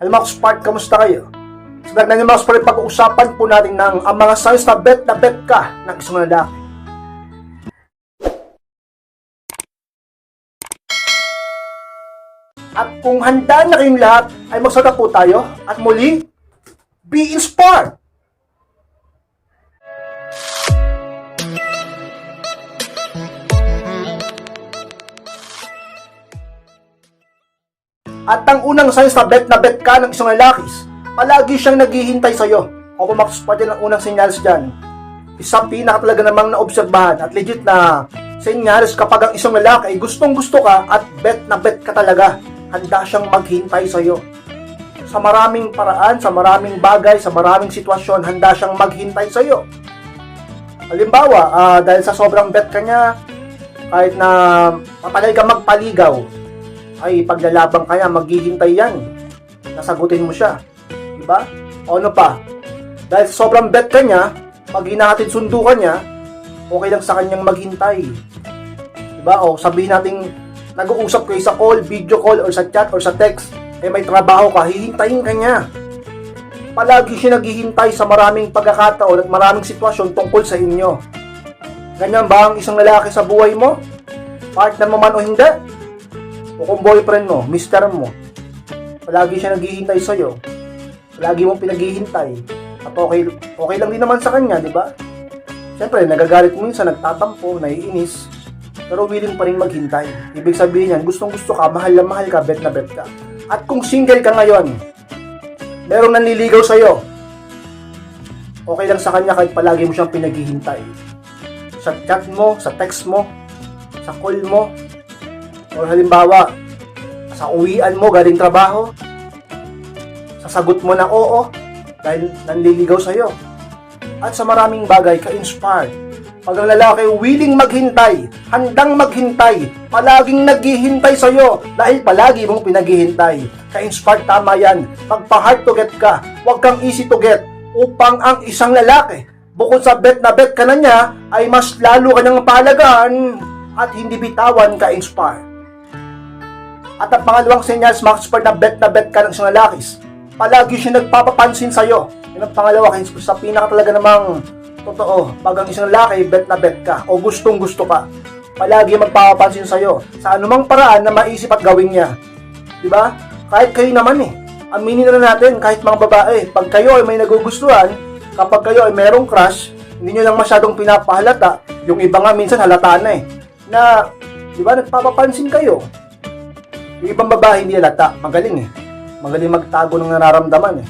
Hello mga Spark, kamusta kayo? Sa dagdag ng mga Spark, pag-uusapan po natin ng ang mga signs na bet na bet ka ng isang lalaki. At kung handa na kayong lahat, ay magsada po tayo at muli, be inspired! At ang unang signs na bet na bet ka ng isang lalakis, palagi siyang naghihintay sa'yo. O pumakas pa din ang unang senyales dyan. Isa pinaka talaga namang naobserbahan at legit na senyales kapag ang isang lalaki ay gustong gusto ka at bet na bet ka talaga. Handa siyang maghintay sa'yo. Sa maraming paraan, sa maraming bagay, sa maraming sitwasyon, handa siyang maghintay sa'yo. Halimbawa, ah, dahil sa sobrang bet ka niya, kahit na matagal ka magpaligaw, ay paglalabang ka maghihintay yan. Nasagutin mo siya. Diba? O ano pa? Dahil sa sobrang bet ka niya, pag hinahatid sundo ka niya, okay lang sa kanyang maghintay. Diba? O sabihin natin, nag-uusap kayo sa call, video call, or sa chat, or sa text, eh may trabaho ka, hihintayin ka niya. Palagi siya naghihintay sa maraming pagkakataon at maraming sitwasyon tungkol sa inyo. Ganyan ba ang isang lalaki sa buhay mo? Partner mo man o hindi? O kung boyfriend mo, mister mo, palagi siya naghihintay sa'yo. Palagi mong pinaghihintay. At okay, okay lang din naman sa kanya, di ba? Siyempre, nagagalit minsan, nagtatampo, naiinis. Pero willing pa rin maghintay. Ibig sabihin yan, gustong gusto ka, mahal na mahal ka, bet na bet ka. At kung single ka ngayon, merong nanliligaw sa'yo, okay lang sa kanya kahit palagi mo siyang pinaghihintay. Sa chat mo, sa text mo, sa call mo, o halimbawa, sa uwian mo galing trabaho, sasagot mo na oo dahil nanliligaw sa'yo. At sa maraming bagay, ka-inspired. Pag ang lalaki willing maghintay, handang maghintay, palaging naghihintay sa'yo dahil palagi mong pinaghihintay. Ka-inspired tama yan. Pagpa-hard to get ka, huwag kang easy to get upang ang isang lalaki, bukod sa bet na bet ka na niya, ay mas lalo kanyang palagaan at hindi bitawan ka-inspired. At ang pangalawang senyals, mga expert na bet na bet ka ng isang lalakis, palagi siya nagpapapansin sa'yo. Yan ang pangalawa, kaya sa pinaka talaga namang totoo, pag ang isang lalaki, bet na bet ka, o gustong gusto ka, palagi magpapapansin sa'yo, sa anumang paraan na maisip at gawin niya. Ba? Kahit kayo naman eh, aminin na natin, kahit mga babae, pag kayo ay may nagugustuhan, kapag kayo ay merong crush, hindi nyo lang masyadong pinapahalata, yung iba nga minsan halata na eh, na, di ba, nagpapapansin kayo, yung ibang babae hindi halata, magaling eh. Magaling magtago ng nararamdaman eh.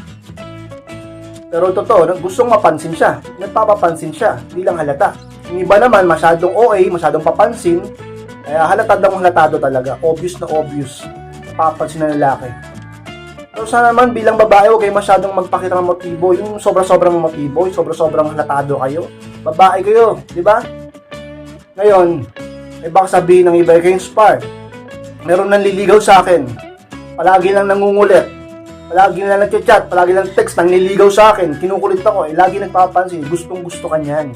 Pero totoo, gustong mapansin siya. Nagpapapansin siya, hindi lang halata. Yung iba naman, masyadong OA, masyadong papansin, kaya halata daw halatado talaga. Obvious na obvious. Papansin na lalaki. Pero sana naman bilang babae, huwag kayo masyadong magpakita ng motibo. Yung sobra-sobrang motibo, yung sobra-sobrang halatado kayo. Babae kayo, di ba? Ngayon, may baka sabihin ng iba kayo inspired meron nang liligaw sa akin. Palagi lang nangungulit. Palagi lang nagchat, palagi lang text, nang nililigaw sa akin. Kinukulit ako, eh, lagi nagpapansin. Gustong gusto ka niyan.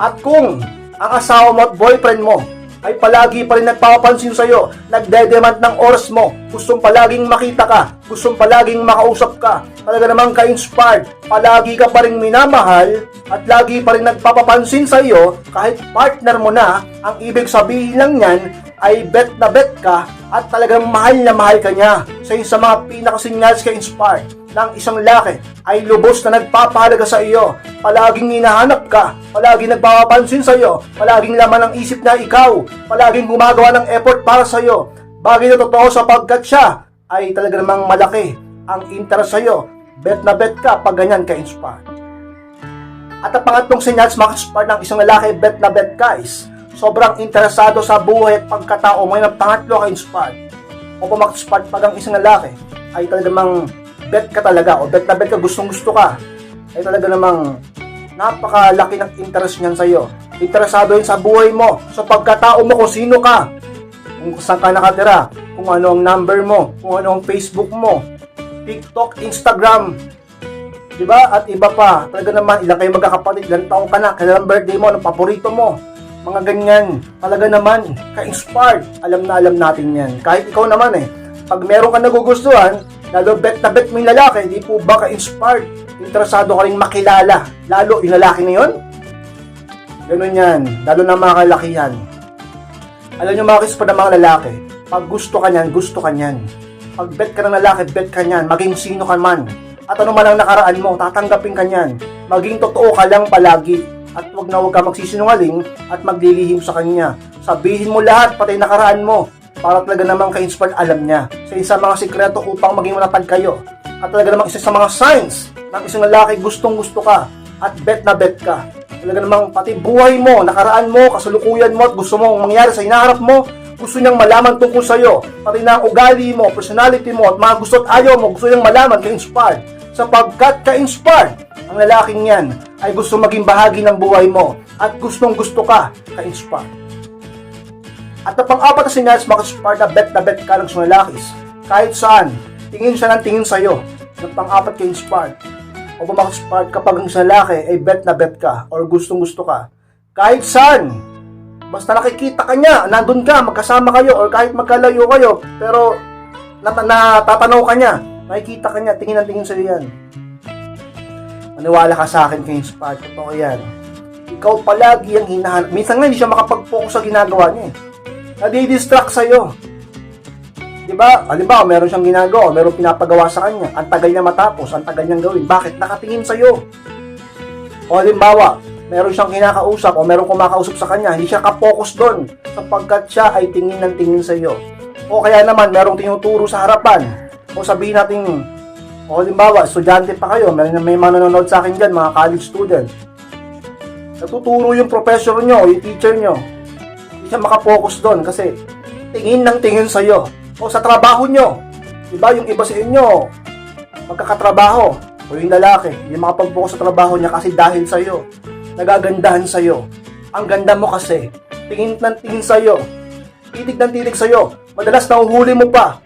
At kung ang asawa mo at boyfriend mo ay palagi pa rin nagpapansin sa'yo, nagdedemand ng oras mo, gustong palaging makita ka, gustong palaging makausap ka, talaga namang ka-inspired, palagi ka pa rin minamahal, at lagi pa rin nagpapapansin sa iyo kahit partner mo na, ang ibig sabihin lang niyan ay bet na bet ka at talagang mahal na mahal ka niya. Sa isa sa mga pinakasinyals ka inspired ng isang lalaki ay lubos na nagpapahalaga sa iyo. Palaging hinahanap ka, palaging nagpapapansin sa iyo, palaging laman ng isip na ikaw, palaging gumagawa ng effort para sa iyo. Bagay na totoo sapagkat siya ay talaga namang malaki ang interest sa iyo. Bet na bet ka pag ganyan ka inspired. At ang pangatlong senyals makasupar ng isang lalaki bet na bet guys. Sobrang interesado sa buhay at pagkatao mo yung pangatlo ka inspired. O pumakasupar pag ang isang lalaki ay talaga namang bet ka talaga o bet na bet ka gustong gusto ka ay talaga namang napakalaki ng interest niyan sa iyo. Interesado yun sa buhay mo, sa pagkatao mo kung sino ka, kung saan ka nakatira, kung ano ang number mo, kung ano ang Facebook mo, TikTok, Instagram, Di ba? At iba pa. Talaga naman, ilang kayo magkakapatid, ilang taong ka na, kailan birthday mo, anong paborito mo. Mga ganyan. Talaga naman, ka-inspired. Alam na alam natin yan. Kahit ikaw naman eh. Pag meron ka nagugustuhan, Lalo bet na bet mo yung lalaki, di po ba ka-inspired? Interesado ka rin makilala. Lalo yung lalaki na yun? Ganun yan. Lalo na mga kalakihan. Alam nyo mga kispa ng mga lalaki, pag gusto ka niyan, gusto ka niyan. Pag bet ka ng lalaki, bet ka niyan. Maging sino ka man. At ano man ang nakaraan mo, tatanggapin ka niyan. Maging totoo ka lang palagi. At wag na wag ka magsisinungaling at maglilihim sa kanya. Sabihin mo lahat, pati nakaraan mo. Para talaga namang ka-inspired alam niya. Sa isa mga sikreto upang maging manatag kayo. At talaga namang isa sa mga signs ng isang lalaki gustong gusto ka. At bet na bet ka. Talaga namang pati buhay mo, nakaraan mo, kasalukuyan mo at gusto mong mangyari sa hinaharap mo, gusto niyang malaman tungkol sa iyo, pati na ugali mo, personality mo, at mga gusto at ayaw mo, gusto niyang malaman ka-inspired. Sapagkat ka-inspired, ang lalaking yan ay gusto maging bahagi ng buhay mo at gustong gusto ka ka-inspired. At na pang-apat na sinyals maka-inspired na bet na bet ka ng mga lalakis. Kahit saan, tingin siya ng tingin sa iyo. At pang-apat ka-inspired. O maka-inspired kapag isang lalaki ay bet na bet ka or gustong gusto ka. Kahit saan, Basta nakikita ka niya, nandun ka, magkasama kayo, or kahit magkalayo kayo, pero nat- natatanaw ka niya, nakikita ka niya, tingin ang tingin sa'yo yan. Maniwala ka sa akin kay Inspired, totoo yan. Ikaw palagi ang hinahanap. Minsan nga hindi siya makapag-focus sa ginagawa niya eh. Nadi-distract sa'yo. Di ba? Halimbawa, meron siyang ginagawa, meron pinapagawa sa kanya. Ang tagal niya matapos, ang tagal niyang gawin. Bakit? Nakatingin sa'yo. O halimbawa, meron siyang kinakausap o meron kumakausap sa kanya, hindi siya ka-focus doon sapagkat siya ay tingin ng tingin sa iyo. O kaya naman, merong tinuturo sa harapan. O sabihin natin, o halimbawa, estudyante pa kayo, may, may mga nanonood sa akin dyan, mga college student. Natuturo yung professor nyo, yung teacher nyo. Hindi siya makapokus doon kasi tingin ng tingin sa iyo. O sa trabaho nyo. Diba, yung iba sa inyo, magkakatrabaho. O yung lalaki, hindi makapag-focus sa trabaho niya kasi dahil sa iyo nagagandahan sa'yo. Ang ganda mo kasi, tingin ng tingin sa'yo, titig ng titig sa'yo, madalas nahuhuli mo pa.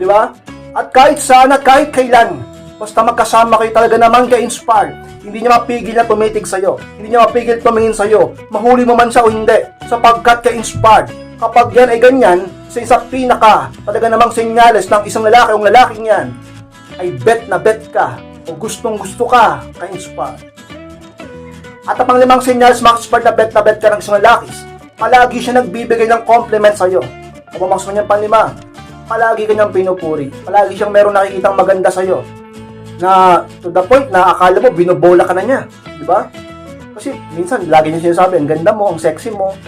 Di ba? At kahit saan at kahit kailan, basta magkasama kayo talaga naman ka-inspire, hindi niya mapigil na tumitig sa'yo, hindi niya mapigil tumingin sa'yo, mahuli mo man siya o hindi, sapagkat ka-inspired. Kapag yan ay ganyan, sa isang pinaka, talaga namang senyales ng isang lalaki o lalaking yan, ay bet na bet ka, o gustong gusto ka, ka-inspire. At ang panglimang senyals, mga expert na bet na bet ka ng isang lalakis, palagi siya nagbibigay ng compliment sa'yo. O mga niya panlima, palagi kanyang pinupuri. Palagi siyang meron nakikitang maganda sa'yo. Na to the point na akala mo binobola ka na niya. Di ba? Kasi minsan, lagi niya sinasabi, ang ganda mo, ang sexy mo,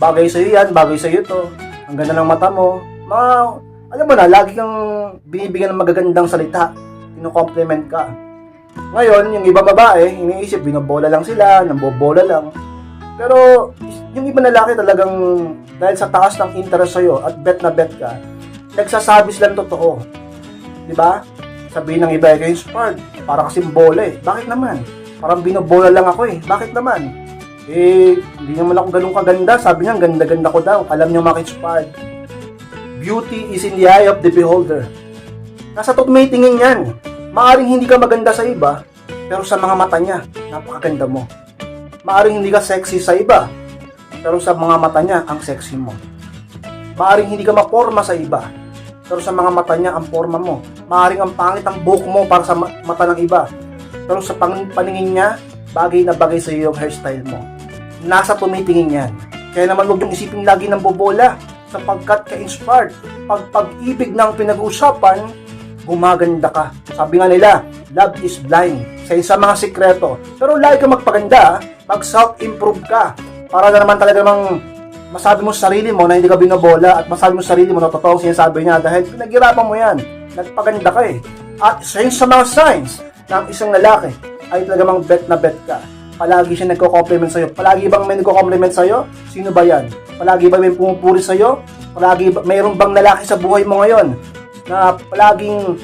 bagay sa'yo yan, bagay sa'yo to, ang ganda ng mata mo. Mga, alam mo na, lagi kang binibigyan ng magagandang salita. Pino-compliment ka. Ngayon, yung iba babae, iniisip, binobola lang sila, nambobola lang. Pero, yung iba lalaki talagang, dahil sa taas ng interest sa'yo at bet na bet ka, nagsasabi sila ng totoo. Di ba? Sabihin ng iba, kayo inspired. Para kasing bola eh. Bakit naman? Parang binobola lang ako eh. Bakit naman? Eh, hindi naman ako ganun kaganda. Sabi niya, ganda-ganda ko daw. Alam niyo inspired. Beauty is in the eye of the beholder. Nasa tot may tingin yan. Maaring hindi ka maganda sa iba, pero sa mga mata niya, napakaganda mo. Maaring hindi ka sexy sa iba, pero sa mga mata niya, ang sexy mo. Maaring hindi ka maporma sa iba, pero sa mga mata niya, ang forma mo. Maaring ang pangit ang buhok mo para sa ma- mata ng iba, pero sa paningin niya, bagay na bagay sa iyo yung hairstyle mo. Nasa tumitingin yan. Kaya naman huwag yung isipin lagi ng bobola sapagkat ka-inspired. Pag pag-ibig ng pinag-uusapan, gumaganda ka. Sabi nga nila, love is blind. Sa isa mga sikreto. Pero lagi ka magpaganda, mag self-improve ka. Para na naman talaga namang masabi mo sa sarili mo na hindi ka binobola at masabi mo sa sarili mo na totoo ang sinasabi niya dahil pinaghirapan mo yan. Nagpaganda ka eh. At isa sa mga signs ng isang lalaki ay talagang bet na bet ka. Palagi siya nagko-compliment sa'yo. Palagi bang may nagko-compliment sa'yo? Sino ba yan? Palagi ba may pumupuri sa'yo? Palagi ba, mayroon bang lalaki sa buhay mo ngayon na palaging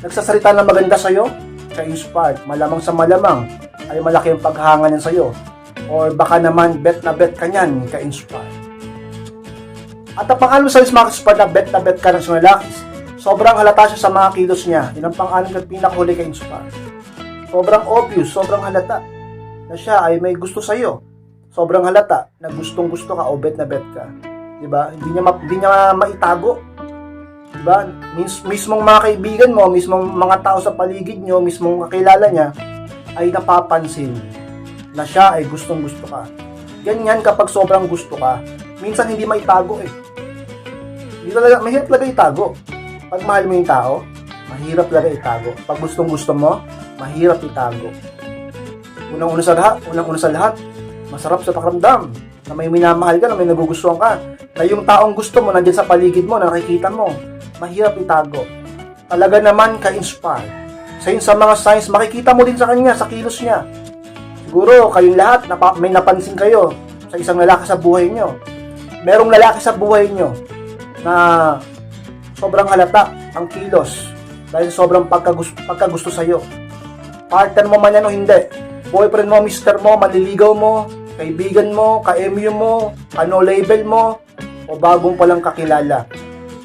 nagsasalita ng maganda sa'yo? Ka-inspired. Malamang sa malamang ay malaki ang paghanga niyan sa'yo. Or baka naman bet na bet ka niyan, ka-inspired. At ang pang-alam sa mga inspired na bet na bet ka ng mga lalakis, sobrang halata siya sa mga kilos niya. Yun ang pang-alam at pinakahuli ka-inspired. Sobrang obvious, sobrang halata na siya ay may gusto sa iyo. Sobrang halata na gustong gusto ka o bet na bet ka. 'Di ba? Hindi niya ma- hindi niya maitago. Diba? Mis mismong mga kaibigan mo, mismong mga tao sa paligid nyo, mismong kakilala niya, ay napapansin na siya ay gustong gusto ka. Ganyan kapag sobrang gusto ka, minsan hindi maitago eh. Hindi talaga, mahirap talaga itago. Pag mahal mo yung tao, mahirap talaga itago. Pag gustong gusto mo, mahirap itago. Unang-una sa lahat, unang-una sa lahat, masarap sa pakiramdam na may minamahal ka, na may nagugustuhan ka, na yung taong gusto mo nandiyan sa paligid mo, na nakikita mo, mahirap itago. Talaga naman ka-inspire. Sa yun, sa mga signs, makikita mo din sa kanya, sa kilos niya. Siguro, kayong lahat, napa, may napansin kayo sa isang lalaki sa buhay nyo. Merong lalaki sa buhay nyo na sobrang halata ang kilos dahil sobrang pagkagusto, pagkagusto sa'yo. Partner mo man yan o hindi. Boyfriend mo, mister mo, manliligaw mo, kaibigan mo, ka-MU mo, ano label mo, o bagong palang kakilala.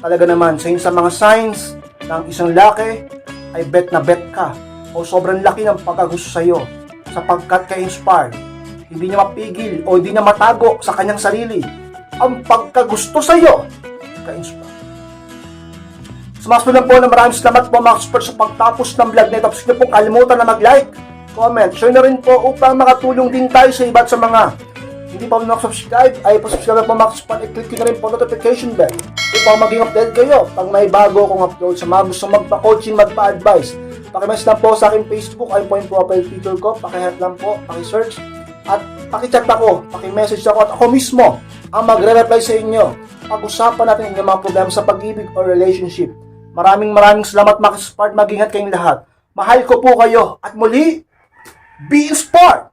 Talaga naman, sa sa mga signs ng isang laki, ay bet na bet ka o sobrang laki ng pagkagusto sa'yo sapagkat ka-inspired. Hindi niya mapigil o hindi niya matago sa kanyang sarili ang pagkagusto sa'yo. Ka-inspired. Sumas lang po na maraming salamat po mga experts sa pagtapos ng vlog na ito. Tapos niyo pong kalimutan na mag-like, comment, share na rin po upang makatulong din tayo sa iba't sa mga hindi pa nakasubscribe, ay pasubscribe na po expert, i-click nyo na rin po notification bell upang maging update kayo pag may bago akong upload sa mga gusto magpa-coaching, magpa-advise. Pakimess lang po sa aking Facebook, ay po yung profile picture ko, pakihat lang po, pakisearch, at pakichat ako, pakimessage ako, at ako mismo ang magre-reply sa inyo. Pag-usapan natin ang mga problema sa pag-ibig o relationship. Maraming maraming salamat mga mag-ingat kayong lahat. Mahal ko po kayo, at muli, be inspired!